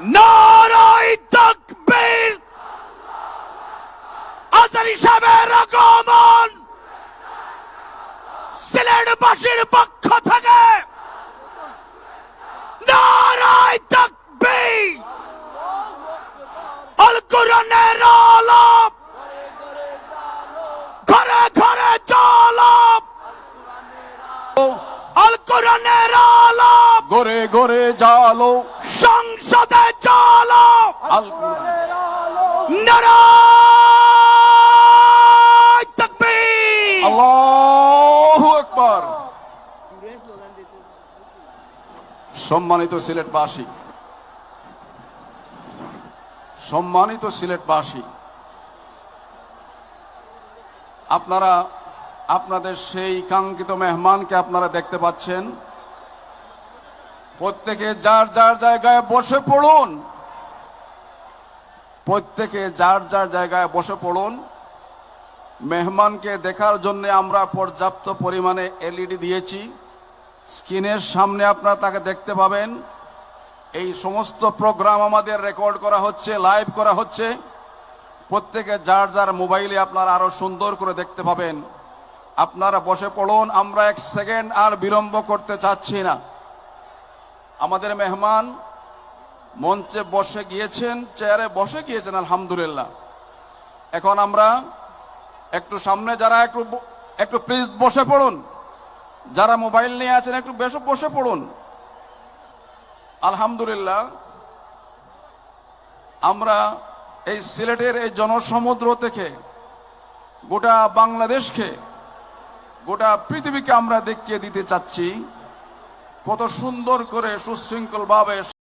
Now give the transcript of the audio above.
নারায় তাকবীর। আজারি সাহেবের আগমন। সিলেটবাসীর পক্ষ থেকে। নারায় তাকবীর। আল কোরআনের আলাপ। ঘরে ঘরে জলাপ। আল কোরআনের আলাপ। ঘরে ঘরে জালো। আল্লাহু আকবার। সম্মানিত সিলেটবাসী সম্মানিত সিলেটবাসী আপনারা আপনাদের সেই কাঙ্ক্ষিত মেহমানকে আপনারা দেখতে পাচ্ছেন। প্রত্যেকে যার যার জায়গায় বসে পড়ুন। প্রত্যেকে যার যার জায়গায় বসে পড়ুন। মেহমানকে দেখার জন্য আমরা পর্যাপ্ত পরিমাণে এলইডি দিয়েছি। স্ক্রিনের সামনে আপনারা তাকে দেখতে পাবেন। এই সমস্ত প্রোগ্রাম আমাদের রেকর্ড করা হচ্ছে, লাইভ করা হচ্ছে। প্রত্যেকে যার যার মোবাইলে আপনারা আরও সুন্দর করে দেখতে পাবেন। আপনারা বসে পড়ুন, আমরা এক সেকেন্ড আর বিলম্ব করতে চাচ্ছি না। আমাদের মেহমান মঞ্চে বসে গিয়েছেন, চেয়ারে বসে গিয়েছেন, আলহামদুলিল্লাহ। এখন আমরা একটু সামনে যারা একটু একটু প্লিজ বসে পড়ুন। যারা মোবাইল নিয়ে আছেন, একটু বেশ বসে পড়ুন। আলহামদুলিল্লাহ, আমরা এই সিলেটের এই জনসমুদ্র থেকে গোটা বাংলাদেশকে, গোটা পৃথিবীকে আমরা দেখিয়ে দিতে চাচ্ছি। কত সুন্দর করে সুশৃঙ্খলভাবে